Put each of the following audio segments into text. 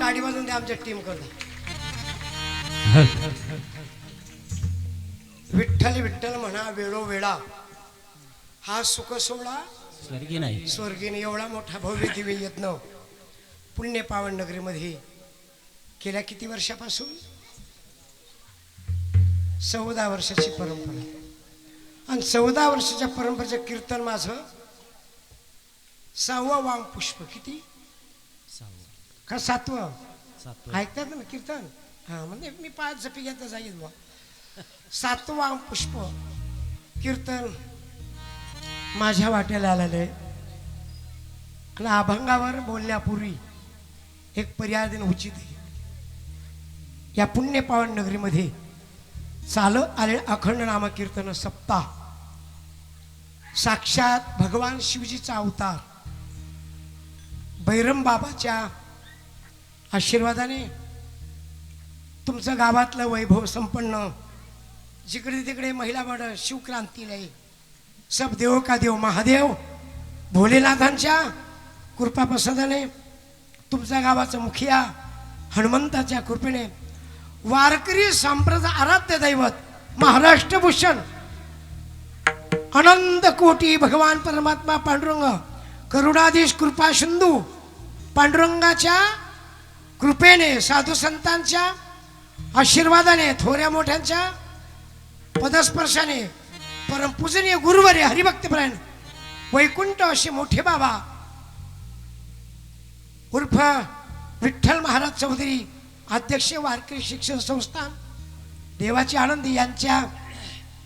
टाळी वाजून द्या आमच्या टीमकडून. विठ्ठल विठ्ठल म्हणा वेळोवेळा हा सुख सोहळा स्वर्गीय नाही. स्वर्गीने एवढा मोठा भव्य दिव्य यत्न पुण्य पावन नगरीमध्ये गेल्या किती वर्षापासून? चौदा वर्षाची परंपरा. आणि चौदा वर्षाच्या परंपरेचं कीर्तन माझं सहावं वाम पुष्प किती? सहावं. का सातवं? ऐकतात ना कीर्तन? हा म्हणजे मी पाच जपी घेता जाईल बुवा. सातवा पुष्प कीर्तन माझ्या वाट्याला आलेलं आहे. आणि अभंगावर बोलण्यापूर्वी एक पर्याय देणं उचित आहे. या पुण्य पावन नगरीमध्ये चालत आले अखंड नाम कीर्तन सप्ताह. साक्षात भगवान शिवजीचा अवतार. बैरम बाबाच्या आशीर्वादाने तुमचं गावातलं वैभव संपन्न जिकडे तिकडे महिला मंडळ शिवक्रांतीला आहे. सब देव का देव महादेव भोलेनाथांच्या कृपाप्रसादाने तुमच्या गावाचं मुखिया हनुमंताच्या कृपेने वारकरी संप्रदाय आराध्य दैवत महाराष्ट्र भूषण अनंत कोटी भगवान परमात्मा पांडुरंग करुणाधीश कृपा सिंधू पांडुरंगाच्या कृपेने साधू संतांच्या आशीर्वादाने थोऱ्या मोठ्यांच्या पदस्पर्शाने परमपूजनीय गुरुवरे हरिभक्तप्रायण वैकुंठ असे मोठे बाबा उर्फ विठ्ठल महाराज चौधरी अध्यक्ष वारकरी शिक्षण संस्थान देवाची आनंदी यांच्या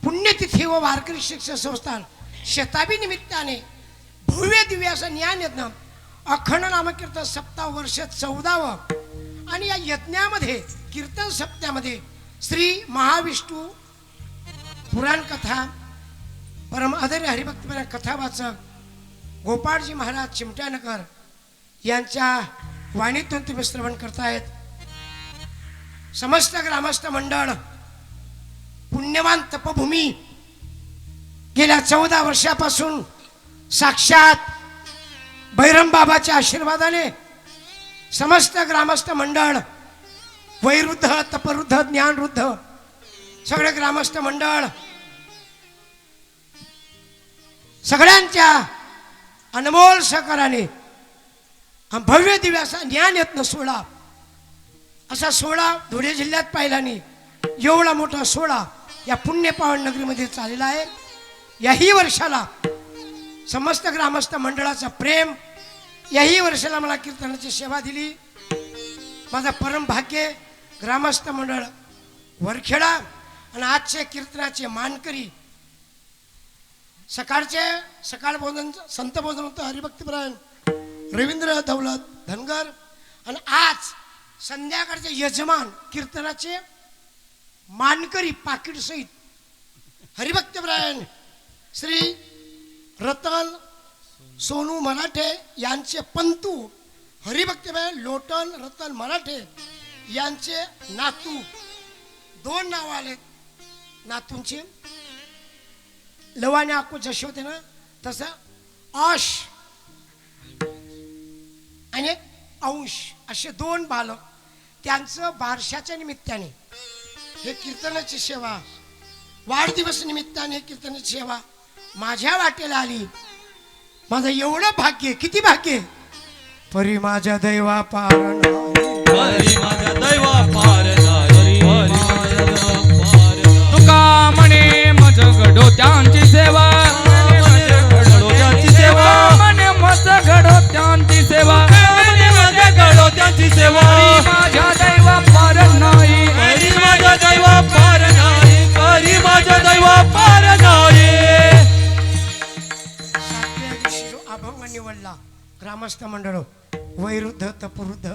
पुण्यतिथी व वारकरी शिक्षण संस्थान शताबी निमित्ताने भव्य दिव्य असं ज्ञान अखंड नामकीर्तन सप्ताह वर्ष चौदावं आणि या यज्ञामध्ये कीर्तन सप्त्यामध्ये श्री महाविष्णू पुराण कथा परम आदर्य हरिभक्तपरा कथा वाचक गोपाळजी महाराज चिमट्यानकर यांच्या वाणीतून तुम्ही श्रवण करतायत. समस्त ग्रामस्थ मंडळ पुण्यवान तपभूमी गेल्या चौदा वर्षापासून साक्षात बैरम बाबाच्या आशीर्वादाने समस्त ग्रामस्थ मंडळ वैरुद्ध तपरुद्ध ज्ञानरुद्ध सगळे ग्रामस्थ मंडळ सगळ्यांच्या अनमोल सहकाराने भव्य दिव्य असा ज्ञान यत्न सोहळा. असा सोहळा धुळे जिल्ह्यात पाहिल्याने एवढा मोठा सोहळा या पुण्यपावन नगरीमध्ये चाललेला आहे. याही वर्षाला समस्त ग्रामस्थ मंडळाचा प्रेम याही वर्षाला मला कीर्तनाची सेवा दिली. माझा परम भाग्य ग्रामस्थ मंडळ वरखेडा आणि आजचे कीर्तनाचे मानकरी. सकाळचे सकाळ भोजन संत भोजन होतं हरिभक्तीपरायण रवींद्र दौलत धनगर आणि आज संध्याकाळचे यजमान कीर्तनाचे मानकरी पाकिट सहित हरिभक्तपरायण श्री रतन सोनू मराठे यांचे पंतू हरिभक्तीबाई लोटन रतन मराठे यांचे नातू. दोन नाव आले नातूंचे. लवाने आकू जशी होते ना तसं आश आणि अंश असे दोन बालक. त्यांचं बारशाच्या निमित्ताने हे कीर्तनाची सेवा वाढदिवस निमित्ताने कीर्तनाची सेवा माझ्या वाटेला आली. माझं एवढं भाग्य किती भाग्य परी माझ्या दैवा पार हरी माझ्या दैवा पार माझ्या दैवा पार तुका म्हणे मज घडो त्यांची सेवा. म्हणे मज घडो त्यांची सेवा म्हणे माझ्या घडोत्यांची सेवा. ग्रामस्थ मंडळ वैरुद्ध तपवृद्ध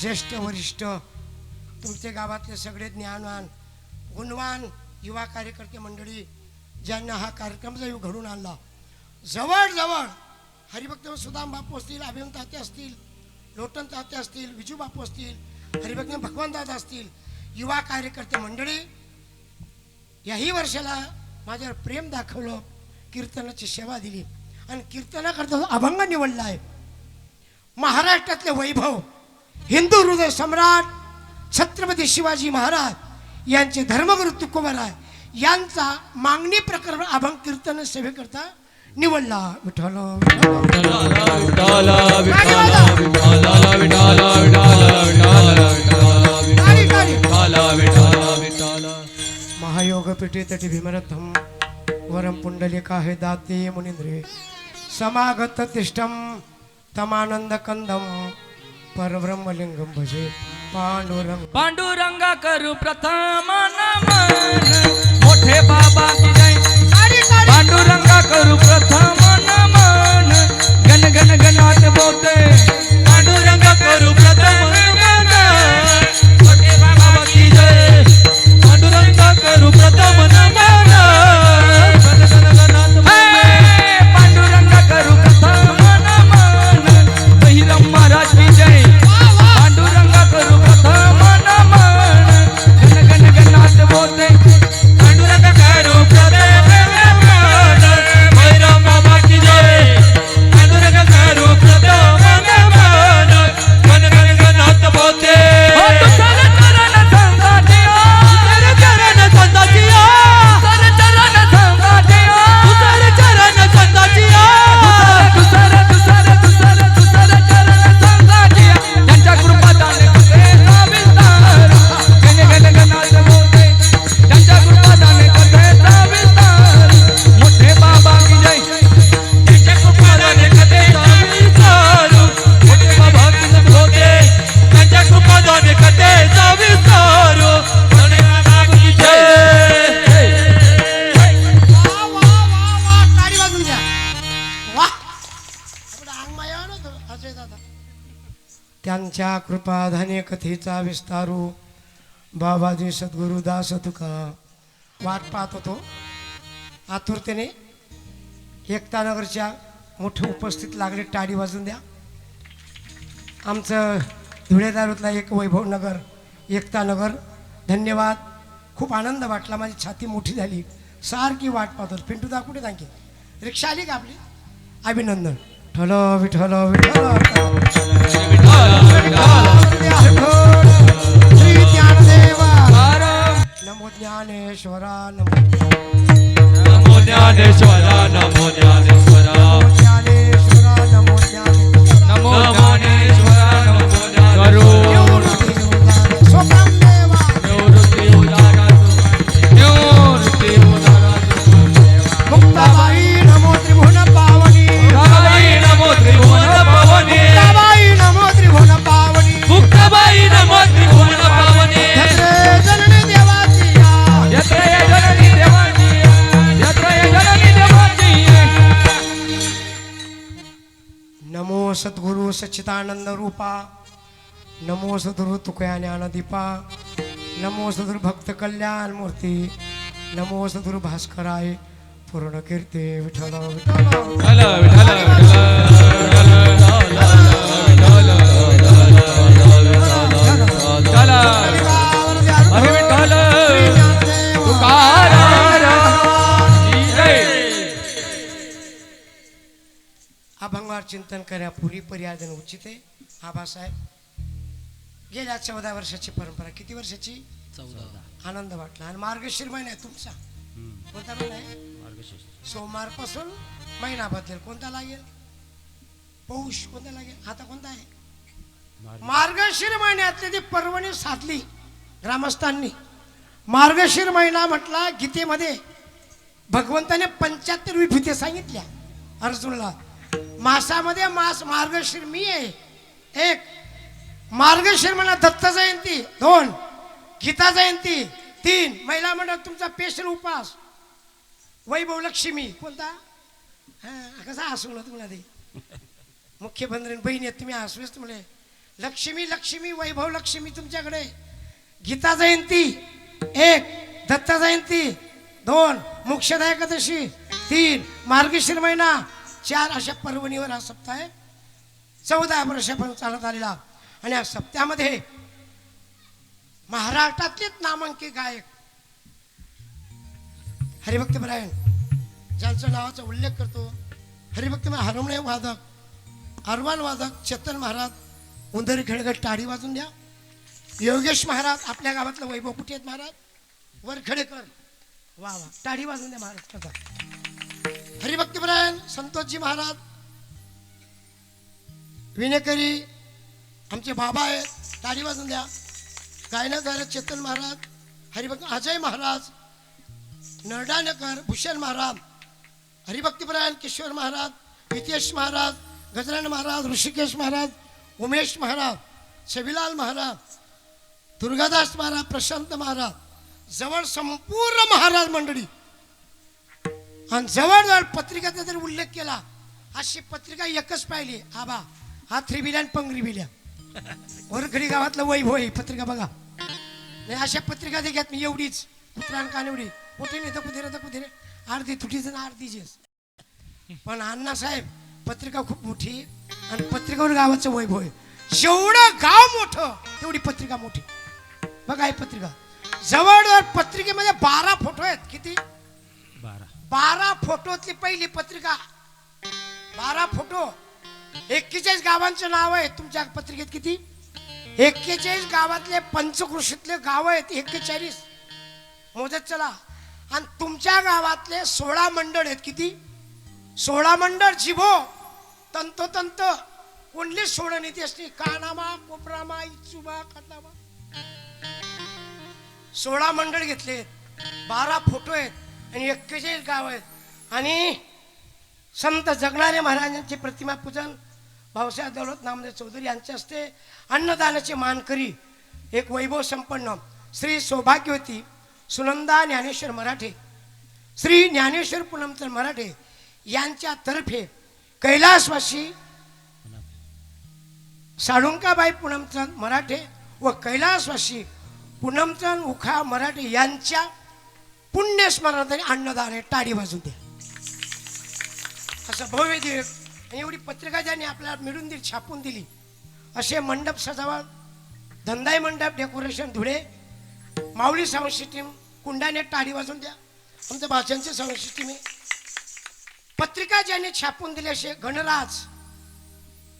ज्येष्ठ वरिष्ठ तुमचे गावातले सगळे ज्ञानवान गुणवान युवा कार्यकर्ते मंडळी ज्यांना हा कार्यक्रम जर घडून आणला जवळजवळ हरिभक्त सुदाम बापू असतील अभिमन तात्या असतील लोटन तात्या असतील विजू बापू असतील हरिभक्त भगवान असतील युवा कार्यकर्ते मंडळी याही वर्षाला माझ्यावर प्रेम दाखवलं कीर्तनाची सेवा दिली. आणि कीर्तनाकरता अभंग निवडला आहे. महाराष्ट्रातले वैभव हिंदू हृदय सम्राट छत्रपती शिवाजी महाराज यांचे धर्मगुरु तुकोबराय यांचा मागणी प्रकरण अभंग कीर्तन सेवेकरता निवडला विठ्ठल. महायोग पिठे तटी भीमरथम वरम पुंडलिका हे दाते मुनिंद्रे. समागत तिष्ठम तमानंद कंदम परब्रह्मलिंगम भजे पांडुरंग पांडुरंगा करू प्रथम नमन मोठे बाबा की जय। पांडुरंगा करू प्रथम नमन गण गण गणात बोते। पांडुरंगा करू प्रथम त्यांच्या कृपाधाने कथेचा विस्तारू हो. बाबाजी सद्गुरुदास तुका. वाट पाहत होतो. आतुरतेने एकतानगरच्या मोठे उपस्थित लागले. टाळी वाजून द्या. आमचं धुळे तालुक्यातला एक वैभव नगर एकता नगर. धन्यवाद. खूप आनंद वाटला. माझी छाती मोठी झाली. सारखी वाट पाहतो पिंटू दा कुठे आणखी रिक्षा आली का आपली? अभिनंदन. ठलो विठलो विठ्ठल नमो ज्ञानेश्वरा नमो ज्ञानेश्वरा नमो ज्ञानेश्वरा. ज्ञानेश्वरा नमो ज्ञानेश्वरा. नमो नमो सद्गुरु सच्चिदानंद रूपा नमो सद्गुरु तुकया ज्ञानदीपा नमो सद्गुरु भक्त कल्याण मूर्ती नमो सद्गुरु भास्कराय पूर्ण कीर्ती विठ्ठल विठ्ठल विठ्ठल। अभंगावर चिंतन करण्यापूर्वी पर्यादन उचित आहे आबासाहेब गेल्या चौदा वर्षाची परंपरा किती वर्षाची? चौदा. आनंद वाटला. आणि मार्गशीर महिना आहे तुमचा. कोणता महिना आहे? मार्गशीर्ष सोमवारपासून महिना बदलेल कोणता लागेल? पौष कोणता लागेल? आता कोणता आहे? मार्गशीर महिन्यातली ती पर्वणी साधली ग्रामस्थांनी मार्गशीर महिना म्हटला गीतेमध्ये भगवंताने पंच्याहत्तर विभूती सांगितल्या अर्जुनला. मासामध्ये मास मार्गशीर मी आहे. एक मार्गशीर म्हणा दत्त जयंती. दोन गीता जयंती. तीन महिला मंडळ तुमचा स्पेशल उपास. वैभव लक्ष्मी. कोणता? हां कसा हसू ना तुम्हाला ते? मुख्य बंधन बहीण आहेत तुम्ही हसवेच तुम्हाला. लक्ष्मी लक्ष्मी वैभव लक्ष्मी तुमच्याकडे. गीता जयंती. एक दत्त जयंती. दोन मोक्षदायकदशी तीन मार्गशीर महिना. चार अशा पर्वणीवर हा सप्ताह आहे. चौदा वर्षापर्यंत चालत आलेला. आणि या सप्त्यामध्ये महाराष्ट्रातलेच नामांकित गायक. हरिभक्त परायण ज्यांच्या नावाचा उल्लेख करतो. हरिभक्त हार्मोनियम वादक अरवाल वादक चेतन महाराज उंदर खेळगट टाळी वाजून द्या. योगेश महाराज आपल्या गावातलं वैभव कुठे आहेत महाराज? वरखेडेकर. वा वा. टाळी वाजून द्या महाराज. संतोषजी महाराज विनेकरी आमचे बाबा आहेत टाळी वाजून द्या. गायनकार चेतन महाराज हरिभक्त अजय महाराज नरडाणकर भूषण महाराज हरिभक्तीपरायण किशोर महाराज हितेश महाराज गजरान महाराज ऋषिकेश महाराज उमेश महाराज शविलाल महाराज दुर्गादास महाराज प्रशांत महाराज जवळ संपूर्ण महाराज मंडळी आणि जवळजवळ पत्रिकेचा जर उल्लेख केला अशी पत्रिका एकच पाहिली. आबा हा थ्रिबिल्या आणि पंगरीबिल्या. वरखडी गावातलं वैभव आहे पत्रिका बघा. नाही अशा पत्रिका देखत मी एवढीच. कुत्रान कानवडी कुठे नाही तर कुठे तर कुठे अर्धी तुटीच ना अर्धीचीच पण अण्णासाहेब पत्रिका खूप मोठी आणि पत्रिकावर गावाचं वैभव आहे जेवढं गाव मोठं तेवढी पत्रिका मोठी. बघा ही पत्रिका. जवळजवळ पत्रिकेमध्ये बारा फोटो आहेत. किती? बारा. बारा फोटोतली पहिली पत्रिका. बारा फोटो. एक्केचाळीस गावांचं नाव आहे. तुमच्या पत्रिकेत किती? एक्केचाळीस गावातले पंचकृषीतले गाव आहेत. एक्केचाळीस. मोजत चला. आणि तुमच्या गावातले सोळा मंडळ आहेत किती? सोळा मंडळ जिभो. तंतोतंत. कोणली सोडण येते असली कानामा कोपरामा इचुबा कटामा सोळा मंडळ घेतले बारा फोटो आहेत. आणि एक्केचाळीस गाव आहेत आणि संत जगणारे महाराजांची प्रतिमा पूजन भाऊसाहेब दौलत नामदेव चौधरी यांच्या हस्ते अन्नदानाचे मानकरी एक वैभव संपन्न श्री सौभाग्यवती सुनंदा ज्ञानेश्वर मराठे श्री ज्ञानेश्वर पूनमचंद मराठे यांच्यातर्फे कैलासवासी साळुंकाबाई पूनमचंद मराठे व कैलासवासी पूनमचंद उखा मराठे यांच्या पुण्यस्मरणाने अन्नदान आहे टाळी वाजू द्या असं भव्य दिवस आणि एवढी पत्रिका ज्यांनी आपल्याला मिळून दिली छापून दिली असे मंडप सजावट धंदाई मंडप decoration Dhule. Mauli sound system कुंडाने टाळी वाजून द्या. आमच्या भाषांचे साऊंड सिस्टीम आहे. पत्रिका ज्यांनी छापून दिली असे Ganraj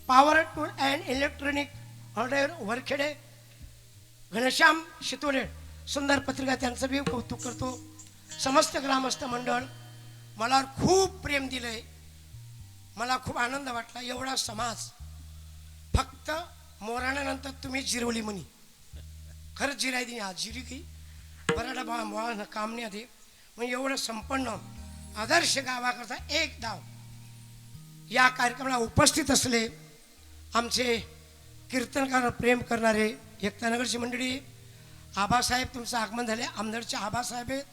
power tool and electronic order Varkhede Ghanshyam Shitode सुंदर पत्रिका त्यांचं बी कौतुक करतो. समस्त ग्रामस्थ मंडळ मला खूप प्रेम दिलंय. मला खूप आनंद वाटला. एवढा समाज फक्त मोराण्यानंतर तुम्ही जिरवली म्हणी. खरंच जिराय दिली आज जिरी की. बराडा बा काम नाही आधी. मग एवढं संपन्न आदर्श गावाकरता एक डाव या कार्यक्रमाला उपस्थित असले आमचे कीर्तनकार प्रेम करणारे एकतानगरची मंडळी आबासाहेब तुमचं आगमन झाले. आमदारचे आबासाहेब आहेत.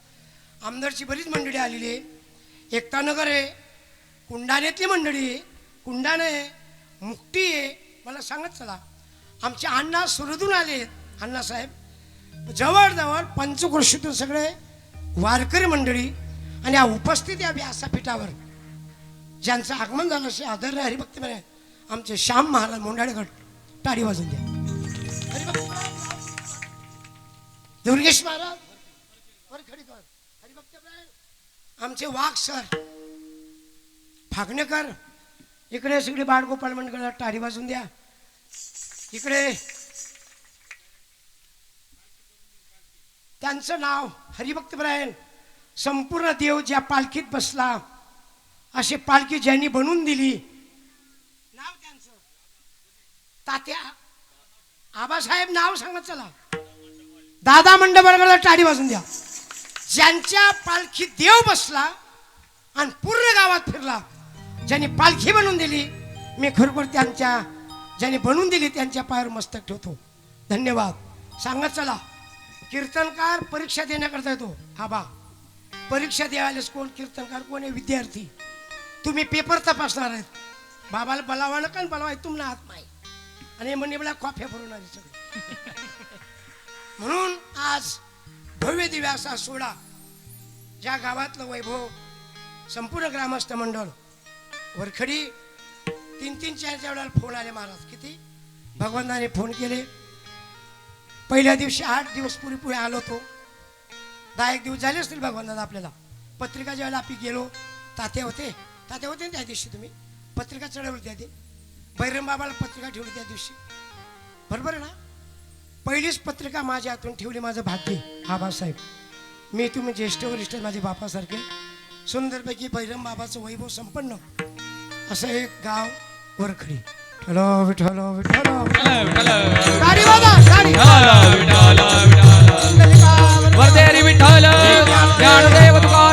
आमदारची बरीच मंडळी आलेली आहे. एकतानगर आहे कुंडाण्यातली मंडळी आहे कुंडाणे आहे मुक्ती आहे. मला सांगत चला आमचे अण्णा सुरदून आले आहेत. अण्णासाहेब जवळजवळ पंचकृषीतून सगळे वारकरी मंडळी आणि या उपस्थित या व्यासपीठावर ज्यांचं आगमन झालं असे आदरणीय हरिभक्त म्हणे आमचे श्याम महाराज मोंडाळेगड टाळी वाजून द्या. हरिभक्त दुर्गेश महाराज वरखडीकर हरिभक्त महाराज, आमचे वाघ सर. फागणेकर इकडे सगळे बाळगोपाल मंडळाला टाळी वाजून द्या. इकडे. त्यांचं नाव हरिभक्तपरायण संपूर्ण देव ज्या पालखीत बसला अशी पालखी ज्यांनी बनवून दिली नाव त्यांचं. तात्या आबासाहेब नाव सांगत चला. दादा मंडपवर्गाला टाळी वाजून द्या. ज्यांच्या पालखी देव बसला आणि पूर्ण गावात फिरला ज्यांनी पालखी बनवून दिली मी खरोखर त्यांच्या ज्यांनी बनवून दिली त्यांच्या पायावर मस्तक ठेवतो. धन्यवाद. सांगत चला कीर्तनकार परीक्षा देण्याकरता येतो. हा बा. परीक्षा द्यायलाच कोण कीर्तनकार कोण आहे? विद्यार्थी. तुम्ही पेपर तपासणार आहेत. बाबाला बलावा न का बलावा तुम्हाला हात नाही. आणि म्हणजे मला कॉफ्या भरवणार सगळे. म्हणून आज भव्य दिव्याचा असा सोहळा ज्या गावातलं वैभव संपूर्ण ग्रामस्थ मंडळ वरखडी तीन तीन चार चार वेळेला फोन आले महाराज. किती? भगवंताने फोन केले. पहिल्या दिवशी आठ दिवस पुरी पुढे आलो तो दहा एक दिवस झाले असतील भगवंतात आपल्याला. पत्रिका ज्यावेळेला आपण गेलो ताते होते. ताते होते ना त्या दिवशी तुम्ही? पत्रिका चढवली त्या दिवशी बाबाला पत्रिका ठेवली त्या दिवशी. बरोबर आहे ना? पहिलीच पत्रिका माझ्या हातून ठेवली माझं भाग्य आबासाहेब मी तुम्ही ज्येष्ठ वरिष्ठ माझे बापासारखे सुंदरपैकी बैरम बाबाचं वैभव संपन्न. असं एक गाव वरखडी. हॅलो विठलो विठलो विठलो. विठलो विठलो